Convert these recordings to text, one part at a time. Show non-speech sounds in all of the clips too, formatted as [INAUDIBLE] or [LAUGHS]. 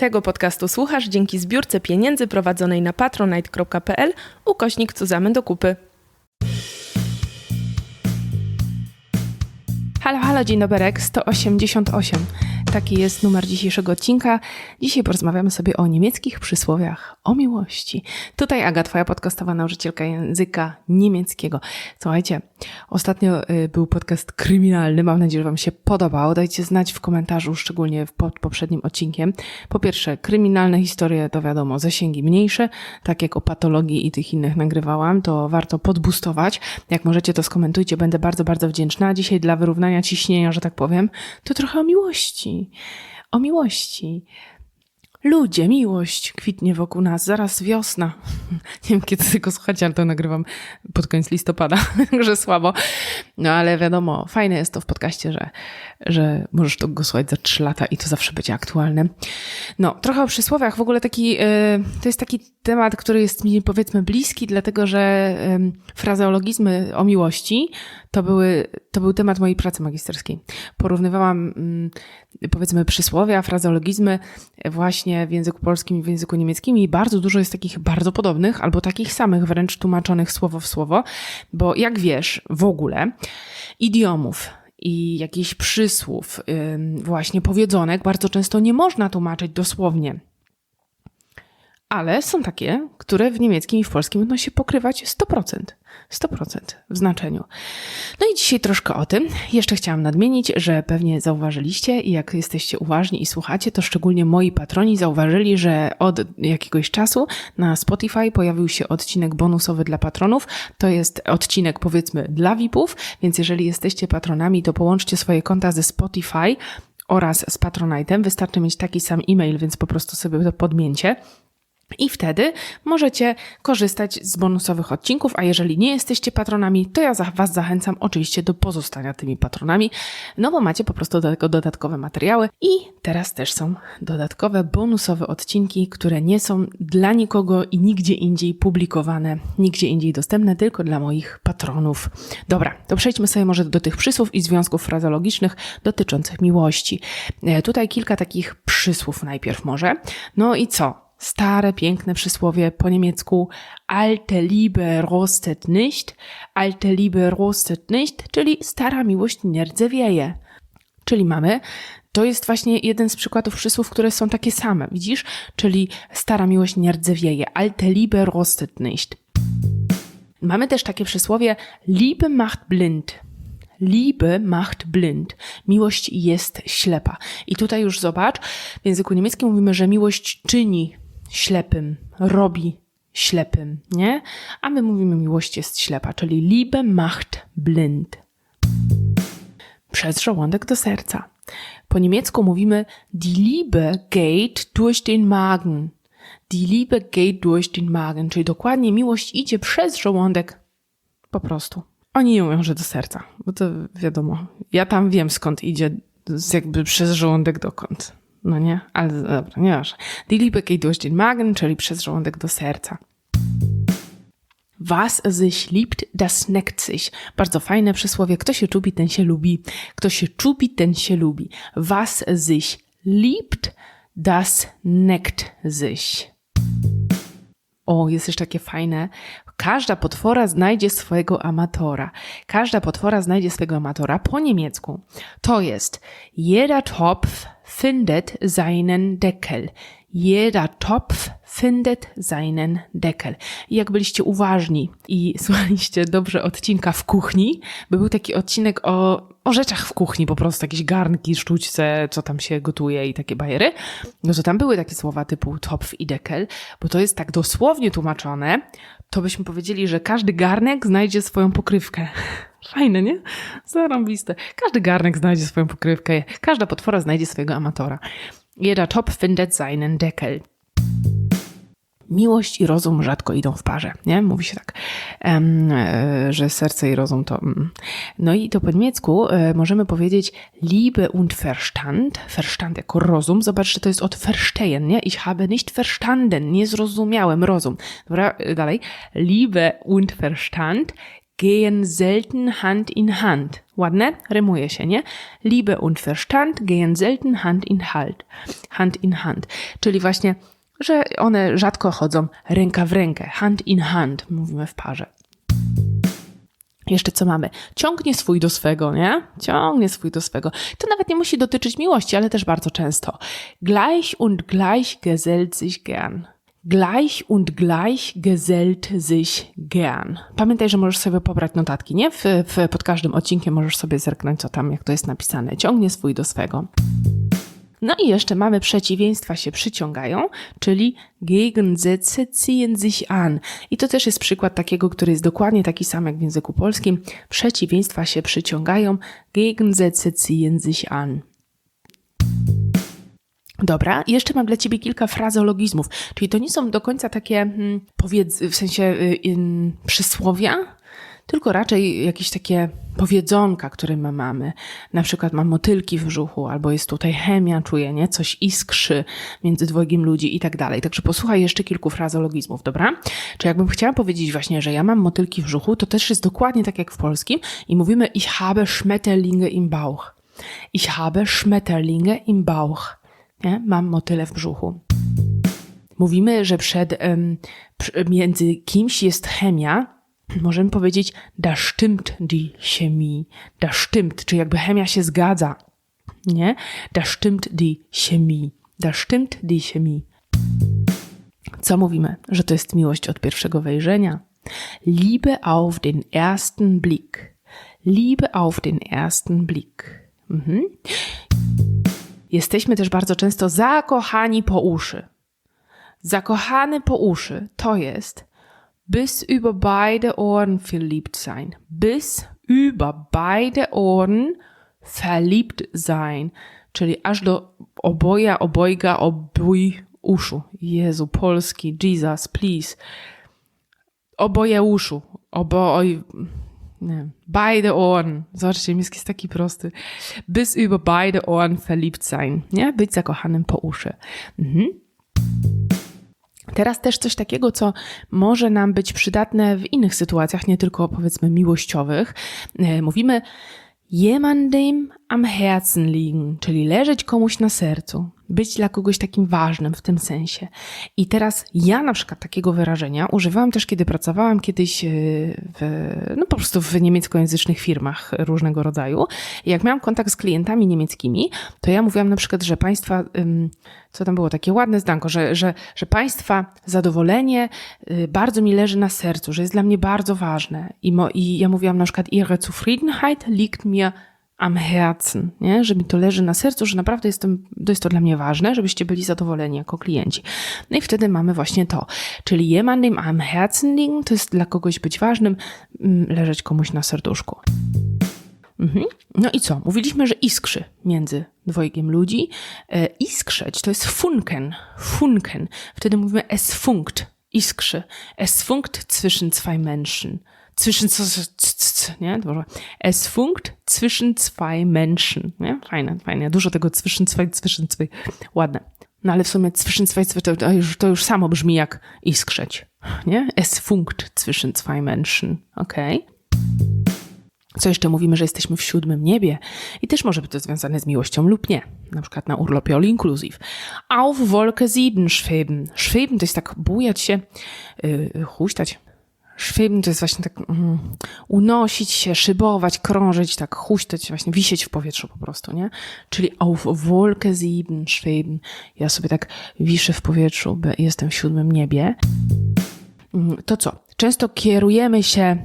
Tego podcastu słuchasz dzięki zbiórce pieniędzy prowadzonej na patronite.pl ukośnik Cuzamy do kupy. Halo, halo, dzień dobry, 188. Taki jest numer dzisiejszego odcinka. Dzisiaj porozmawiamy sobie o niemieckich przysłowiach, o miłości. Tutaj Aga, twoja podcastowa nauczycielka języka niemieckiego. Słuchajcie, ostatnio y, był podcast kryminalny. Mam nadzieję, że wam się podobał. Dajcie znać w komentarzu, szczególnie pod poprzednim odcinkiem. Po pierwsze, kryminalne historie to wiadomo, zasięgi mniejsze, tak jak o patologii i tych innych nagrywałam, to warto podbustować. Jak możecie, to skomentujcie, będę bardzo, bardzo wdzięczna. Dzisiaj dla wyrównania ciśnienia, że tak powiem, to trochę o miłości o miłości. Ludzie, miłość kwitnie wokół nas, zaraz wiosna. [LAUGHS] Nie wiem, kiedy tego słuchacie, ale to nagrywam pod koniec listopada, [LAUGHS] że słabo. No ale wiadomo, fajne jest to w podcaście, że, że możesz to go słuchać za trzy lata i to zawsze będzie aktualne. No, trochę o przysłowiach. W ogóle taki, yy, to jest taki temat, który jest mi powiedzmy bliski, dlatego że frazeologizmy o miłości to, były, to był temat mojej pracy magisterskiej. Porównywałam yy, powiedzmy przysłowia, frazeologizmy właśnie w języku polskim i w języku niemieckim i bardzo dużo jest takich bardzo podobnych albo takich samych wręcz tłumaczonych słowo w słowo, bo jak wiesz, w ogóle idiomów i jakichś przysłów, właśnie powiedzonek, bardzo często nie można tłumaczyć dosłownie. Ale są takie, które w niemieckim i w polskim będą się pokrywać 100%. 100% w znaczeniu. No i dzisiaj troszkę o tym. Jeszcze chciałam nadmienić, że pewnie zauważyliście i jak jesteście uważni i słuchacie, to szczególnie moi patroni zauważyli, że od jakiegoś czasu na Spotify pojawił się odcinek bonusowy dla patronów. To jest odcinek powiedzmy dla VIPów, więc jeżeli jesteście patronami, to połączcie swoje konta ze Spotify oraz z Patronite'em. Wystarczy mieć taki sam e-mail, więc po prostu sobie to podmięcie. I wtedy możecie korzystać z bonusowych odcinków, a jeżeli nie jesteście patronami, to ja Was zachęcam oczywiście do pozostania tymi patronami, no bo macie po prostu do tego dodatkowe materiały i teraz też są dodatkowe bonusowe odcinki, które nie są dla nikogo i nigdzie indziej publikowane, nigdzie indziej dostępne, tylko dla moich patronów. Dobra, to przejdźmy sobie może do tych przysłów i związków frazologicznych dotyczących miłości. E, tutaj kilka takich przysłów najpierw może. No i co? Stare, piękne przysłowie po niemiecku alte Liebe rostet nicht, alte Liebe rostet nicht, czyli stara miłość nie rdzewieje. Czyli mamy, to jest właśnie jeden z przykładów przysłów, które są takie same, widzisz? Czyli stara miłość nie rdzewieje, alte Liebe rostet nicht. Mamy też takie przysłowie Liebe macht blind. Liebe macht blind. Miłość jest ślepa. I tutaj już zobacz, w języku niemieckim mówimy, że miłość czyni ślepym, robi ślepym, nie? A my mówimy miłość jest ślepa, czyli Liebe macht blind. Przez żołądek do serca. Po niemiecku mówimy Die Liebe geht durch den Magen. Die Liebe geht durch den Magen, czyli dokładnie miłość idzie przez żołądek. Po prostu. Oni nie mówią, że do serca, bo to wiadomo. Ja tam wiem skąd idzie, jakby przez żołądek dokąd. No nie? Ale dobra, nie masz. Die Liebe geht durch den Magen, czyli przez żołądek do serca. Was sich liebt, das neckt sich. Bardzo fajne przysłowie. Kto się czubi, ten się lubi. Kto się czubi, ten się lubi. Was sich liebt, das neckt sich. O, jest jeszcze takie fajne. Każda potwora znajdzie swojego amatora. Każda potwora znajdzie swojego amatora po niemiecku. To jest jeder Topf findet seinen Deckel. Jeder Topf findet seinen Deckel. I jak byliście uważni i [LAUGHS] słuchaliście dobrze odcinka w kuchni, by był taki odcinek o, o rzeczach w kuchni, po prostu jakieś garnki, sztućce, co tam się gotuje i takie bajery, no to tam były takie słowa typu Topf i Deckel, bo to jest tak dosłownie tłumaczone, to byśmy powiedzieli, że każdy garnek znajdzie swoją pokrywkę. [LAUGHS] Fajne, nie? Zarąbiste. Każdy garnek znajdzie swoją pokrywkę, każda potwora znajdzie swojego amatora. Jeder Topf findet seinen Deckel. Miłość i rozum rzadko idą w parze, nie? Mówi się tak, że serce i rozum to. Mm. No i to po niemiecku e, możemy powiedzieć Liebe und Verstand. Verstand jako rozum. Zobacz, że to jest od verstehen, nie? Ich habe nicht verstanden. Nie zrozumiałem rozum. Dobra, e, dalej. Liebe und Verstand gehen selten Hand in Hand. Ładne? Rymuje się, nie? Liebe und Verstand gehen selten Hand in Hand. Hand in Hand. Czyli właśnie, że one rzadko chodzą ręka w rękę. Hand in Hand, mówimy w parze. Jeszcze co mamy? Ciągnie swój do swego, nie? Ciągnie swój do swego. To nawet nie musi dotyczyć miłości, ale też bardzo często. Gleich und gleich gesellt sich gern. Gleich und gleich gesellt sich gern. Pamiętaj, że możesz sobie pobrać notatki, nie? W, w, pod każdym odcinkiem możesz sobie zerknąć, co tam, jak to jest napisane. Ciągnie swój do swego. No i jeszcze mamy przeciwieństwa się przyciągają, czyli Gegensätze ziehen sich an. I to też jest przykład takiego, który jest dokładnie taki sam jak w języku polskim. Przeciwieństwa się przyciągają, Gegensätze ziehen sich an. Dobra, jeszcze mam dla Ciebie kilka frazologizmów, czyli to nie są do końca takie hmm, powiedz, w sensie y, przysłowia, tylko raczej jakieś takie powiedzonka, które my mamy. Na przykład mam motylki w brzuchu, albo jest tutaj chemia, czuję, nie? Coś iskrzy między dwojgiem ludzi i tak dalej. Także posłuchaj jeszcze kilku frazologizmów, dobra? Czy jakbym chciała powiedzieć właśnie, że ja mam motylki w brzuchu, to też jest dokładnie tak jak w polskim i mówimy ich habe Schmetterlinge im Bauch. Ich habe Schmetterlinge im Bauch. Nie? Mam motyle w brzuchu. Mówimy, że przed, między kimś jest chemia, możemy powiedzieć, da stimmt die Chemie. Da stimmt, czyli jakby chemia się zgadza. Nie? Da stimmt die Chemie. Da stimmt die Chemie. Co mówimy? Że to jest miłość od pierwszego wejrzenia. Liebe auf den ersten Blick. Liebe auf den ersten Blick. Mhm. Jesteśmy też bardzo często zakochani po uszy. Zakochany po uszy to jest bis über beide Ohren verliebt sein. Bis über beide Ohren verliebt sein. Czyli aż do oboja, obojga, obój uszu. Jezu, polski, Jesus, please. Oboje uszu. Oboj... Nie. Beide Ohren. Zobaczcie, miski jest taki prosty. Bis über beide Ohren verliebt sein. Nie? Być zakochanym po uszy. Mhm. Teraz też coś takiego, co może nam być przydatne w innych sytuacjach, nie tylko powiedzmy miłościowych. E, mówimy jemandem am Herzen liegen, czyli leżeć komuś na sercu, być dla kogoś takim ważnym w tym sensie. I teraz ja na przykład takiego wyrażenia używałam też, kiedy pracowałam kiedyś e, w, no po prostu w niemieckojęzycznych firmach różnego rodzaju. Jak miałam kontakt z klientami niemieckimi, to ja mówiłam na przykład, że państwa, co tam było, takie ładne zdanko, że, że, że państwa zadowolenie y, bardzo mi leży na sercu, że jest dla mnie bardzo ważne. I, mo, i ja mówiłam na przykład, ihre Zufriedenheit liegt mir am Herzen, nie? że mi to leży na sercu, że naprawdę jestem, to jest to dla mnie ważne, żebyście byli zadowoleni jako klienci. No i wtedy mamy właśnie to, czyli jemandem am Herzen liegen, to jest dla kogoś być ważnym, mm, leżeć komuś na serduszku. Mhm. No i co? Mówiliśmy, że iskrzy między dwojgiem ludzi. E, iskrzeć to jest funken, funken. Wtedy mówimy es funkt, iskrzy. Es funkt zwischen zwei Menschen zwischen, nie? Es funkt zwischen zwei Menschen, nie? Fajne, fajne. Dużo tego zwischen zwei, zwischen zwei. Ładne. No ale w sumie zwischen zwei, to, to, już, to już samo brzmi jak iskrzeć, nie? Es funkt zwischen zwei Menschen, okej? Okay? Co jeszcze mówimy, że jesteśmy w siódmym niebie i też może być to związane z miłością lub nie. Na przykład na urlopie all inclusive. Auf Wolke 7 schweben. Schweben to jest tak bujać się, yy, huśtać, Schweben to jest właśnie tak mm, unosić się, szybować, krążyć, tak huśtać, właśnie wisieć w powietrzu po prostu, nie? Czyli auf Wolke sieben schweben. Ja sobie tak wiszę w powietrzu, jestem w siódmym niebie. Mm, to co? Często kierujemy się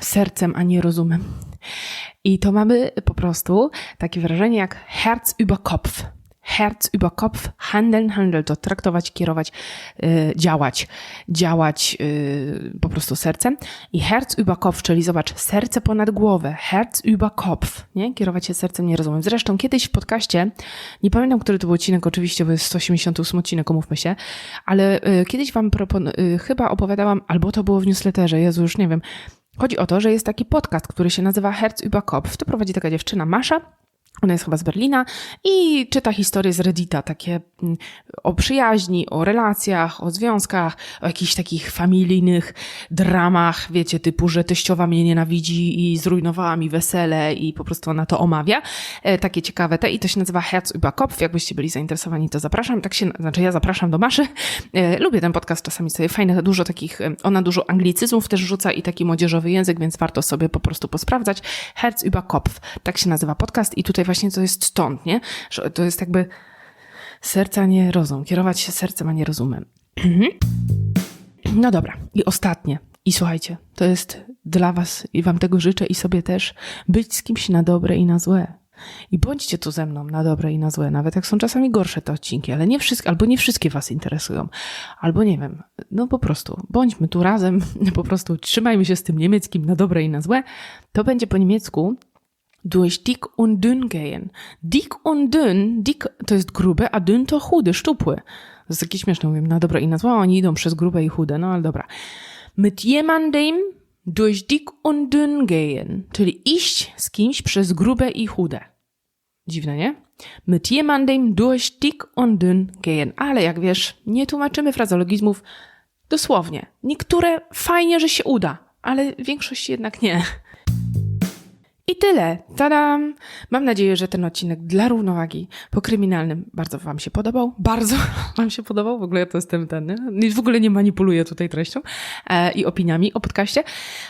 sercem, a nie rozumem. I to mamy po prostu takie wrażenie jak Herz über Kopf. Herz über Kopf, handeln, handel to traktować, kierować, yy, działać, działać yy, po prostu sercem. I Herz über Kopf, czyli zobacz, serce ponad głowę, Herz über Kopf, nie? Kierować się sercem, nie rozumiem. Zresztą kiedyś w podcaście, nie pamiętam, który to był odcinek, oczywiście, bo jest 188 odcinek, umówmy się, ale yy, kiedyś wam propon- yy, chyba opowiadałam, albo to było w newsletterze, Jezu, już nie wiem. Chodzi o to, że jest taki podcast, który się nazywa Herz über Kopf. To prowadzi taka dziewczyna, Masza, Ona jest chyba z Berlina i czyta historie z Reddita, takie mm, o przyjaźni, o relacjach, o związkach, o jakichś takich familijnych dramach, wiecie, typu, że teściowa mnie nienawidzi i zrujnowała mi wesele i po prostu ona to omawia. E, takie ciekawe te i to się nazywa Herz über Kopf. Jakbyście byli zainteresowani, to zapraszam. Tak się, znaczy ja zapraszam do Maszy. E, lubię ten podcast czasami sobie fajne, dużo takich, e, ona dużo anglicyzmów też rzuca i taki młodzieżowy język, więc warto sobie po prostu posprawdzać. Herz über Kopf. Tak się nazywa podcast i tutaj właśnie to jest stąd, nie? Że to jest jakby serca, nie rozum. Kierować się sercem, a nie rozumem. No dobra. I ostatnie. I słuchajcie, to jest dla was i wam tego życzę i sobie też być z kimś na dobre i na złe. I bądźcie tu ze mną na dobre i na złe, nawet jak są czasami gorsze te odcinki, ale nie wszystkie, albo nie wszystkie was interesują, albo nie wiem, no po prostu bądźmy tu razem, [LAUGHS] po prostu trzymajmy się z tym niemieckim na dobre i na złe. To będzie po niemiecku durch dick und dünn gehen. Dick und dünn, dick to jest grube, a dünn to chudy, szczupły. To jest takie śmieszne, mówię na dobre i na złe, a oni idą przez grube i chude, no ale dobra. Mit jemandem durch dick und dünn gehen, czyli iść z kimś przez grube i chude. Dziwne, nie? Mit jemandem durch dick und dünn gehen. Ale jak wiesz, nie tłumaczymy frazologizmów dosłownie. Niektóre fajnie, że się uda, ale większość jednak nie. I tyle. Tadam! Mam nadzieję, że ten odcinek dla równowagi po kryminalnym bardzo Wam się podobał. Bardzo [LAUGHS] Wam się podobał. W ogóle ja to jestem ten. Nie? W ogóle nie manipuluję tutaj treścią e, i opiniami o podcaście.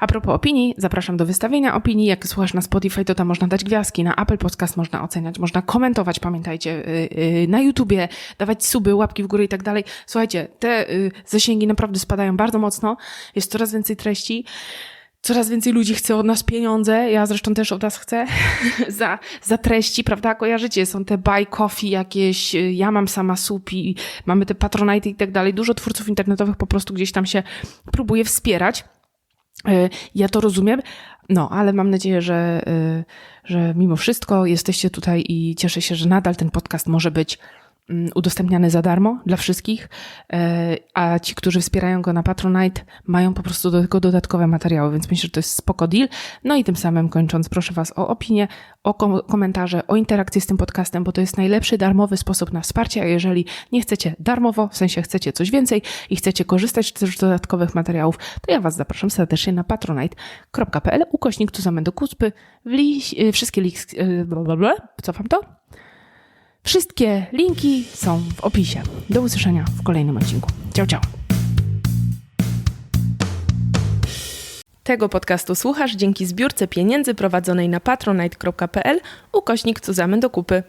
A propos opinii, zapraszam do wystawienia opinii. Jak słuchasz na Spotify, to tam można dać gwiazdki. Na Apple Podcast można oceniać, można komentować, pamiętajcie. Y, y, na YouTubie dawać suby, łapki w górę i tak dalej. Słuchajcie, te y, zasięgi naprawdę spadają bardzo mocno. Jest coraz więcej treści coraz więcej ludzi chce od nas pieniądze, ja zresztą też od nas chcę, [LAUGHS] za, za treści, prawda? Kojarzycie, są te buy coffee jakieś, ja mam sama supi, mamy te patronite i tak dalej. Dużo twórców internetowych po prostu gdzieś tam się próbuje wspierać. E, Ja to rozumiem, no, ale mam nadzieję, że, e, że mimo wszystko jesteście tutaj i cieszę się, że nadal ten podcast może być udostępniany za darmo dla wszystkich, e, a ci, którzy wspierają go na Patronite, mają po prostu do tego dodatkowe materiały, więc myślę, że to jest spoko deal. No i tym samym kończąc, proszę Was o opinię, o kom- komentarze, o interakcję z tym podcastem, bo to jest najlepszy darmowy sposób na wsparcie, a jeżeli nie chcecie darmowo, w sensie chcecie coś więcej i chcecie korzystać też z dodatkowych materiałów, to ja Was zapraszam serdecznie na patronite.pl ukośnik tu do kuspy, y, wszystkie linki, blablabla, cofam to, Wszystkie linki są w opisie. Do usłyszenia w kolejnym odcinku. Ciao, ciao. Tego podcastu słuchasz dzięki zbiórce pieniędzy prowadzonej na patronite.pl ukośnik Cuzamy do kupy.